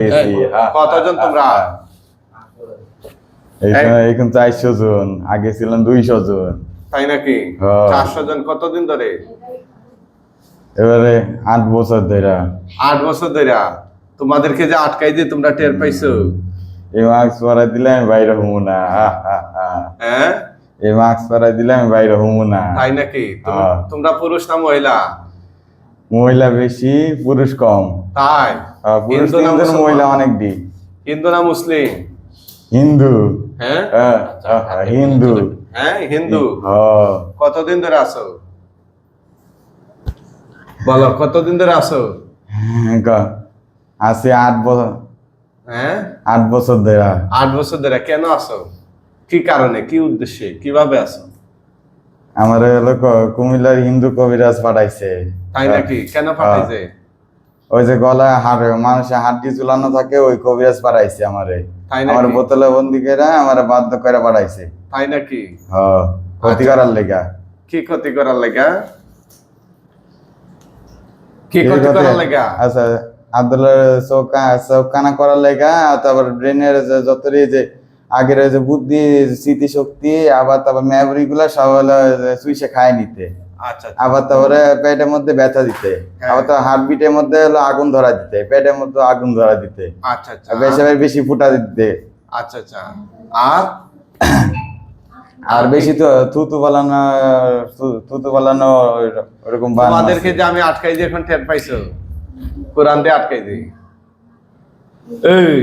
গেছি, হা, কতজন তোমরা? এখন চারশো জন আগে ছিলাম দুইশো জন। তাই নাকি? হ্যাঁ। চারশো জন কতদিন ধরে? এবারে আট বছর ধরে। আট বছর ধরে। তোমাদেরকে যে আটকাই দিয়ে তোমরা টের পাইছো? এই মাস্ক পরাই দিলে আমি বাইরে হব না। হ্যাঁ? এই মাস্ক পরাই দিলে আমি বাইরে হব না। তাই নাকি? হ্যাঁ। তোমরা পুরুষ না মহিলা? মহিলা বেশি পুরুষ কম। তাই? পুরুষ তিনজন মহিলা অনেক দিক হিন্দু না মুসলিম? হিন্দু। হ্যাঁ? হ্যাঁ, হ্যাঁ, হ্যাঁ, হিন্দু। হ্যাঁ হিন্দু। কতদিন ধরে আসো বলো কতদিন ধরে আসো হ্যাঁ, ক- আট বছর হ্যাঁ? আট বছর ধরে। আট বছর ধরে কেন আসো কি কারণে? কি উদ্দেশ্যে? কীভাবে আসো আমার হলো কুমিল্লার হিন্দু কবিরাজ পাঠাইছে। তাই নাকি? কেন পাঠাইছে? ওই যে গলায় হাড় মানুষের হাড্ডি ঝুলানো থাকে ওই কবিরাজ পাঠাইছে আমারে। আমার বোতলে বন্দি করে আমার বাধ্য করে পাঠাইছে। তাই নাকি? হ্যাঁ ক্ষতি আচ্ছা। করার লেগা। কি ক্ষতি করার লেগা? কি ক্ষতি করার লেগা? আচ্ছা আব্দুল্লাহ চৌকা চৌকানা করার লেগা তারপর ব্রেনের যতই যে আগের ওই যে বুদ্ধি স্মৃতিশক্তি আবার তারপর মেমোরি গুলা সব হলো সুইসে খায় নিতে। আচ্ছা আচ্ছা। আবার তারপরে পেটের মধ্যে ব্যথা দিতে। হ্যাঁ। আবার তো হার্টবিটের মধ্যে হলো আগুন ধরা দিতে পেটের মধ্যে আগুন ধরা দিতে। আচ্ছা আচ্ছা। পেশাবের বেশি ফুটা দিতে। আচ্ছা আচ্ছা। আর? আর বেশি তো থুতু বালানো থুতু বালানো ওরকম বান তোমাদেরকে যে আমি আটকাই দিয়ে এখন টের পাইছো? কোরআন দিয়ে আটকাই দিই। এই!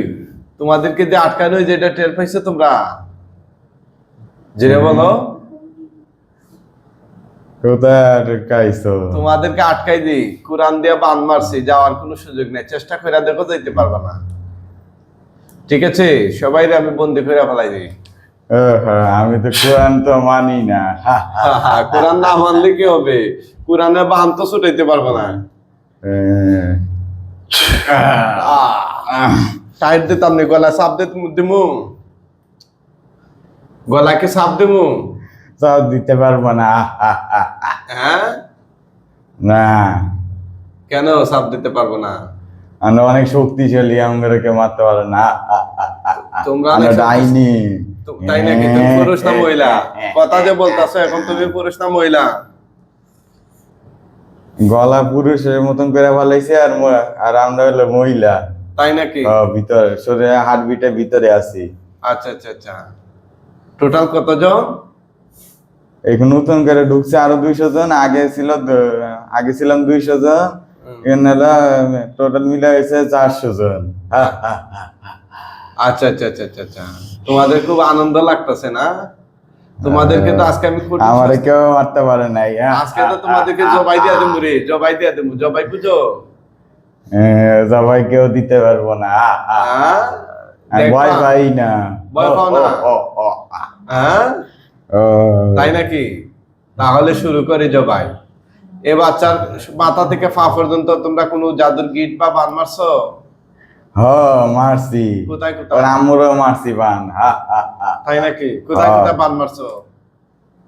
তোমাদেরকে যে আটকানো হয়েছে এটা টের পাইছো তোমরা? যেটা বলো। তোমাদেরকে আটকাই দিই। কোরআন দিয়ে বান মারছি যাওয়ার কোনো সুযোগ নেই। চেষ্টা করে দেখো যাইতে পারবে না। ঠিক আছে? সবাই আমি বন্দি করে ফেলাই দিই। আমি তো কোরআন তো মানি না। কোরআন না মানলে কি হবে? কোরআনে বান তো ছুটাইতে পারবে না। এ, টাইট দিতাম নি গলা দে দিমু। গলাকে চাপ দিমু। দিতে পারব না। হ্যাঁ? না। কেন চাপ দিতে পারব না? আমরা অনেক শক্তিশালী আমাদেরকে মারতে পারে না। তোমরা ডাইনি। তাই নাকি তুমি পুরুষ না মহিলা? কথা যে বলতাছো এখন তুমি পুরুষ না মহিলা। গলা পুরুষের মতন করে ফেলাইছে আর আর আমরা হলো মহিলা। তাই নাকি? ভিতরে শরীরে ভিতরে আছি। আচ্ছা আচ্ছা আচ্ছা। টোটাল কতজন? এখন নতুন করে ঢুকছে আরও দুইশো জন। আগে ছিল আগে ছিলাম দুইশো জন। টোটাল মিলে হয়েছে চারশো জন। আচ্ছা আচ্ছা আচ্ছা আচ্ছা আচ্ছা। তোমাদের খুব আনন্দ লাগতেছে না? তোমাদেরকে তো আজকে আমি আমারে কেউ মারতে পারে নাই। হ্যাঁ। আজকে তো তোমাদেরকে জবাই দিয়ে দেবো রে জবাই দিয়ে দেবো জবাই বুঝো। কেউ দিতে পারব না? ভয় পাই না। ভয় পাও না? তাই নাকি? তাহলে শুরু করে জবাই এ বাচ্চার মাথা থেকে পা পর্যন্ত তোমরা কোনো জাদুর গিট বা বান মারছো? হ মারছি। কোথায় কোথায়? আমরাও মারছি বান। তাই নাকি? কোথায়। কোথায় বান মারছো?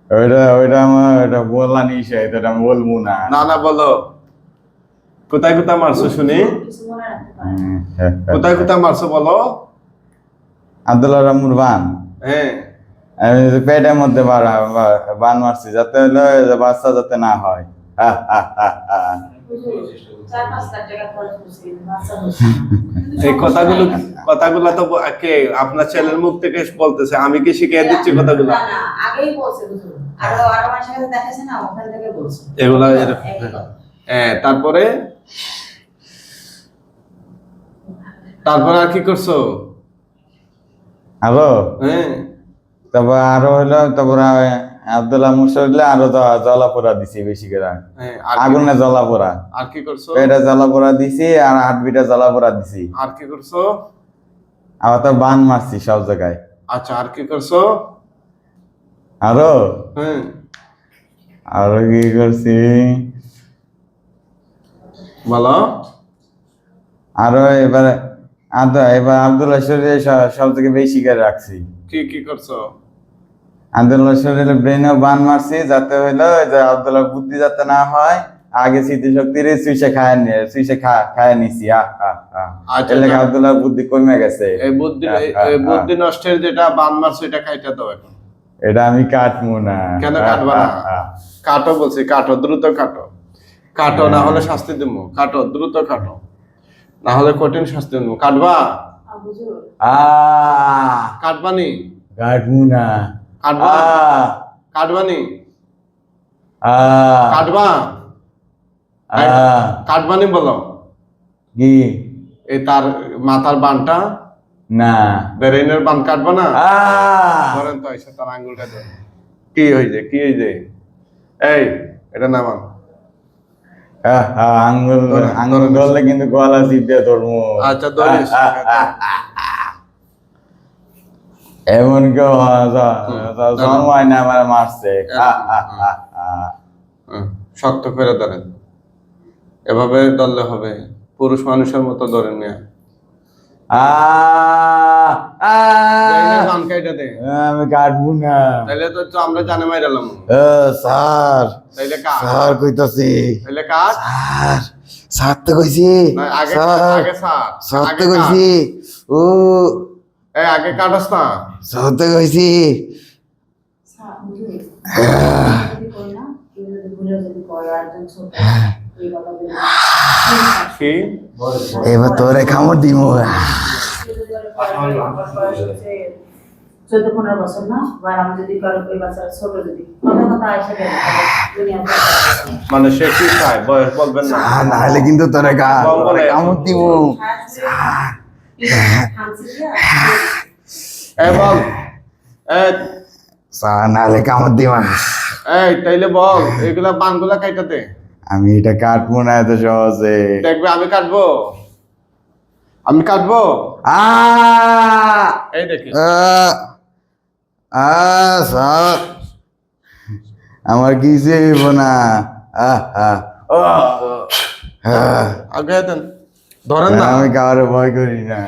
ওইটা ওইটা আমার ওইটা বললা নিষেধ এটা আমি বলব না। না না বলো। কোথায় কোথায় মারছো শুনি। কোথায় কোথায় মারছো বলো? আব্দুল্লাহ রামুর বান। হ্যাঁ। আমি পেটের মধ্যে বান মারছি যাতে হলো বাচ্চা যাতে না হয়। এই কথাগুলো কথাগুলো তো কে আপনার ছেলের মুখ থেকে বলতেছে আমি কি শিখিয়ে দিচ্ছি কথাগুলো? না না আগেই বলছে আরও আরও মানুষের কাছে দেখাচ্ছে না ওখান থেকে বলছে। এগুলা এরকম- একই কথা। হ্যাঁ তারপরে? তারপরে আর কি করছ? হ্যালো? হ্যাঁ। তারপর আরও হলো তারপর আব্দুল্লাহ মুসরিলে আরও জলাপোড়া দিছি বেশি করে। হ্যাঁ, আগুনে জলাপোড়া। আর কি করছ? পেটে জলাপোড়া দিছি আর হাটবিটা জলাপোড়া দিছি। আর কি করছ? আবার তো বান মারছি সব জায়গায়। আচ্ছা আর কি করছ? আরও? হ্যাঁ। আরও কি করছি? বলো। আরও এবারে আদ- এবার আব্দুল্লাহ শরীরে সব থেকে বেশি করে রাখছি। কি কি করছ? আব্দুল্লাহ শরীরে ব্রেনেও বান মারছি যাতে হইল যে আব্দুল্লাহ বুদ্ধি যাতে না হয় আগে স্মৃতিশক্তির সুইসে খায় নি সুইসে খায় নিছি আহ আচ্ছা, আচ্ছা। আব্দুল্লাহ বুদ্ধি কমে গেছে। এই বুদ্ধি। বুদ্ধি নষ্টের যেটা বান মারছে এটা খাইতে দাও এখন। এটা আমি কাটবো না। কেন কাটবা না। কাটো বলছি কাটো দ্রুত কাটো। কাটো না হলে শাস্তি দিব কাটো দ্রুত কাটো। না হলে কঠিন শাস্তি দিব কাটবা? কাটবানি? কাটবো? না কাটবা? কাটবানি কাটবা কাটবানি বলো। কি? এই তার মাথার বানটা? না। ব্রেইনের বান কাটবা না? ধরেন তো এসে তার আঙ্গুলটা কি হয়েছে কি হয়েছে এই এটা নামান আঙ্গুল আঙ্গুল ধরলে কিন্তু গলা চিপে ধরবো আচ্ছা ধরিস। এমন কেউ জন্ম হয় না আমার মারছে। শক্ত করে ধরেন এভাবে ধরলে হবে। পুরুষ মানুষের মতো ধরেন মিয়া আহ, আমি কাটবো না। তাইলে তো আমরা জানে মাইরালাম। এ, স্যার। তাইলে কাট। স্যার কইতাছি। তাইলে কাট। স্যার স্যার তো কইছি। না, আগে স্যার সার স্যার তো কাট। কইছি। ও এই আগে কাটস না। স্যার তো কইছি। কি? এবার তোরে খামর দিমু। কেউ যদি করে, করে, আমার বয়স হচ্ছে চোদ্দ পনেরো বছর না? আর আমি যদি কারও ওই বাচ্চারা ছোট যদি। কথা কথা এসে মানে সে কি চায় বয়স বলবেন না। স্যার নাহলে কিন্তু তোরে গা বল, বলে। এই বল। এই স্যার কামড় দিমা এই তাইলে বল এগুলা বানগুলা কাইটাতে আমি এটা কাটবো না এত সহজে। দেখবে আমি কাটবো? আমি কাটবো? আ এই দেখি আ স্যার আমার কিছু হইব না। আগে দেন। ধরেন না। আমি কারও ভয় করি না।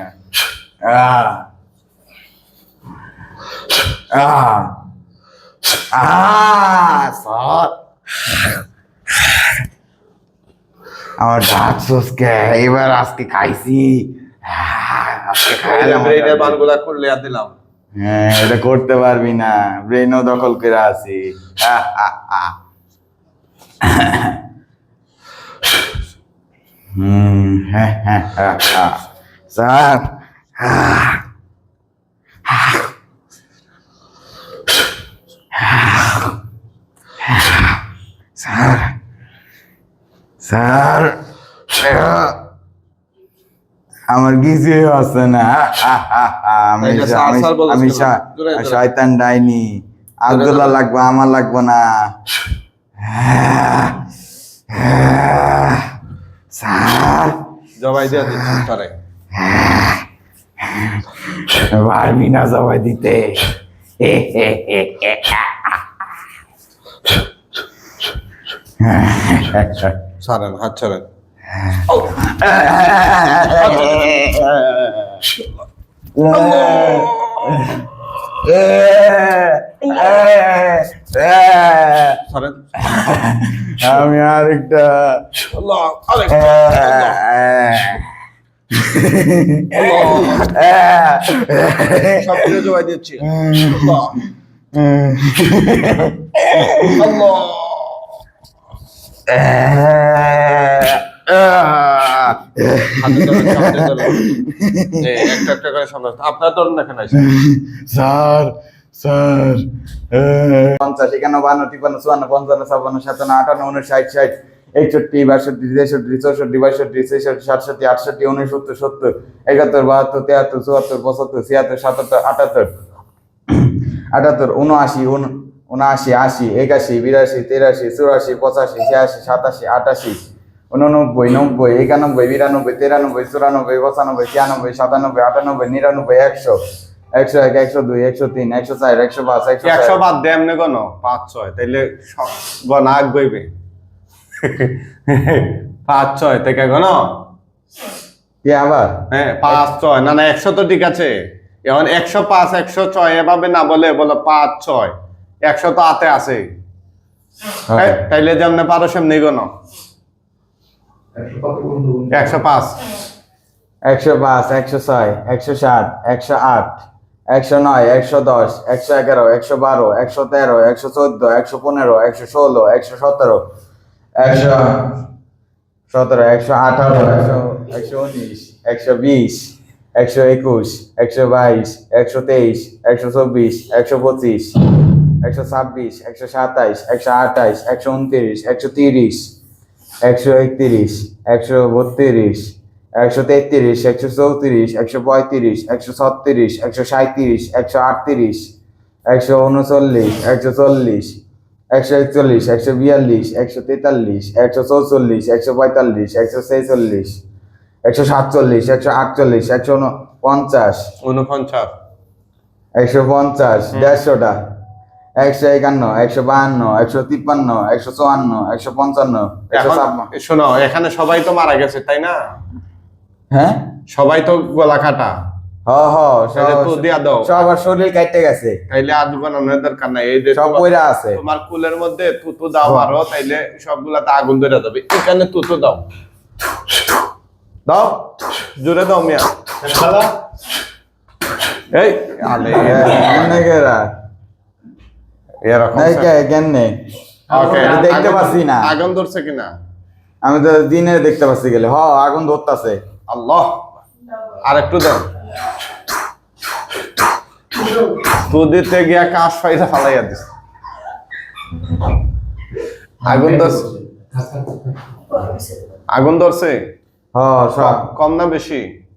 আমার দাঁত সুস্কে এবার আজকে খাইছি। বানগুলা করলে আর দিলাম। হ্যাঁ এটা করতে পারবি না। ব্রেনও দখল করে আছি। হুম হ্যাঁ হ্যাঁ হ্যাঁ হ্যাঁ। স্যার। Ah, sir. স্যার। আহ, আমার কিছু আছে না। আমি আমি-। শয়তান ডাইনি। আব্দুল্লাহ লাগবে আমার লাগবে না। স্যার। জবাই দিয়ে দিচ্ছি তারে পারবি না সবাই দিতে। ছাড়েন হাত ছাড়েন। আমি আরেকটা। সব কিছু জবাই দিচ্ছি আল্লাহ হাতে ধরেন, সামনে ধরেন। এই, একটা একটা করে সামনে আপনার ধরুন না স্যার স্যার পঞ্চাশ একান্ন বান্ন তিপ্পান্ন চুয়ান্ন পঞ্চান্ন ছাপ্পান্ন সাতান্ন আটান্ন উনষাট ষাট একষট্টি বাষট্টি তেষট্টি চৌষট্টি বাষট্টি ছেষট্টি সাতষট্টি আটষট্টি উনসত্তর সত্তর একাত্তর বাহাত্তর তিয়াত্তর চুয়াত্তর পঁচাত্তর ছিয়াত্তর সাতাত্তর আটাত্তর আটাত্তর উনআশি উন উনআশি আশি একাশি বিরাশি তিরাশি চুরাশি পঁচাশি ছিয়াশি সাতাশি আটাশি উননব্বই নব্বই একানব্বই বিরানব্বই তিরানব্বই চুরানব্বই পঁচানব্বই ছিয়ানব্বই সাতানব্বই আটানব্বই নিরানব্বই একশো। একশো এক একশো দুই একশো তিন একশো চার একশো পাঁচ একশো একশো। বাদ দেয় এমনি গণ পাঁচ ছয় তাইলে গণ আগ গইবে পাঁচ ছয় থেকে গণ? কি আবার? হ্যাঁ পাঁচ ছয় না না একশো তো ঠিক আছে। এখন একশো পাঁচ একশো ছয় এভাবে না বলে বলো পাঁচ ছয়। একশো তো আতে আছে। হ্যাঁ। তাইলে যেমনি পারো সেমনি গণ। একশো পাঁচ। একশো পাঁচ, একশো ছয়, একশো সাত, একশো আট, একশো নয়, একশো দশ, একশো এগারো, একশো বারো, একশো তেরো, একশো চোদ্দ, একশো পনেরো, একশো ষোলো, একশো সতেরো একশো সতেরো, একশো আঠারো একশো একশো উনিশ, একশো বিশ, একশো একুশ, একশো বাইশ, একশো তেইশ, একশো চব্বিশ, একশো পঁচিশ, একশো ছাব্বিশ, একশো সাতাইশ, একশো আঠাইশ, একশো উনত্রিশ, একশো তিরিশ একশো একত্রিশ একশো বত্রিশ একশো তেত্রিশ একশো চৌত্রিশ একশো পঁয়ত্রিশ একশো ছত্রিশ একশো সাঁত্রিশ একশো আটত্রিশ একশো উনচল্লিশ একশো চল্লিশ একশো একচল্লিশ একশো বিয়াল্লিশ একশো তেতাল্লিশ একশো চৌচল্লিশ একশো পঁয়তাল্লিশ একশো ছেচল্লিশ একশো সাতচল্লিশ একশো আটচল্লিশ একশো পঞ্চাশ উনপঞ্চাশ। একশো পঞ্চাশ দেড়শোটা। একশো একান্ন একশো বাহান্ন একশো তিপ্পান্ন একশো চুয়ান্ন একশো পঞ্চান্ন শোনো এখানে সবাই তো মারা গেছে তাই না? হ্যাঁ? সবাই তো গলা কাটা। সবার শরীর কাটতে গেছে। তাইলে আর বানানোর দরকার নাই। এই যে সব বইরা আছে। তোমার কুলের মধ্যে তুতু দাও আরও তাইলে সবগুলাতে আগুন ধরে যাবে। এখানে তুতু দাও। দাও। জোরে দাও মিয়া। এই আলে অনেকেরা এরকম নেই দেখতে পাচ্ছি না। আগুন ধরছে কিনা? আমি তো দিনে দেখতে পাচ্ছি গেলে। হ আগুন ধরতাছে। আল্লাহ। আর একটু তু গিয়া ফালাইয়া দিস আগুন ধরছে। আগুন ধরছে? হ সব। কম না বেশি?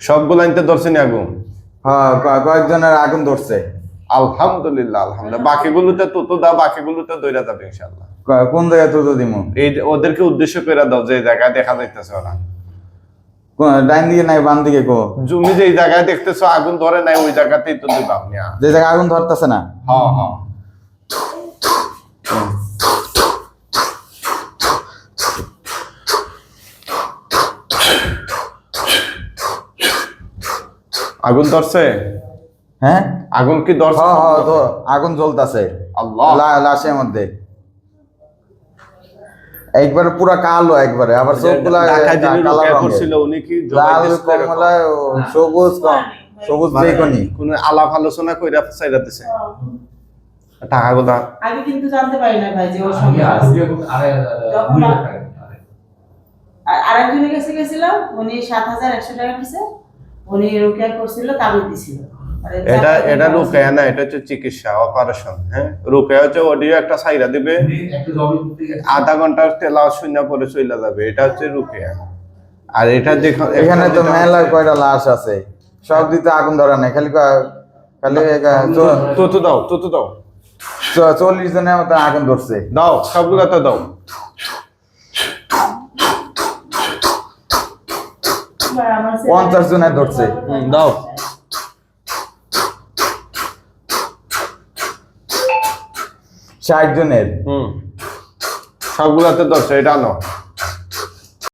সবগুলো আনতে ধরছে নি আগুন? হ ক- কয়েকজনের আগুন ধরছে। আলহামদুলিল্লাহ আলহামদুলিল্লাহ। বাকিগুলোতে তুতু দাও বাকিগুলোতে দইরা যাবে ইনশাআল্লাহ। কোন জায়গায় তুতো দিমু? এই যে ওদেরকে উদ্দেশ্য করে দাও যে জায়গায় দেখা যাইতেছে ওরা। ডাইন দিকে নাই বাম দিকে কো? তুমি যে জায়গায় দেখতেছো আগুন ধরে নাই ওই জায়গাতেই তো দিবা মিয়া। যে জায়গায় আগুন ধরতাছে না? হ্যাঁ হ্যাঁ আগুন ধরছে? হ্যাঁ? আগুন কি হ ধরছে আগুন জ্বলতাছে। আল্লাহ। লাশের মধ্যে। একবারে পুরা কালো একবারে আবার চোখগুলা। করছিল উনি কি লাল কমলা সবুজ কম সবুজ বেগুনি। কোন আলাপ আলোচনা কইরা চাইরা দিছে? টাকাগুলা আগে কিন্তু জানতে পারি না ভাই যে ওর সঙ্গে আছে। আর আরেকজনের কাছে গেছিলাম উনি সাত হাজার একশো টাকা দিছে উনি রোকেয়া করছিল তাবিজ দিছিল। মানে এটা এটা রুকেয়া না এটা হচ্ছে চিকিৎসা অপারেশন হ্যাঁ? রুকেয়া হচ্ছে অডিও একটা সাইরা দিবে। আধা ঘণ্টার তেলা শূন্য পরে চলে যাবে এটা হচ্ছে রুকেয়া আর এটা যেখানে এখানে তো মেলা কয়টা লাশ আছে? সব দিতে আগুন ধরা নাই খালি খালি তুতু দাও তুতু দাও। চল্লিশ জনের মতো আগুন ধরছে। দাও সবগুলাতে দাও। পঞ্চাশ জনের ধরছে। দাও। ষাট জনের হুম। সবগুলাতে দশ এটা আনো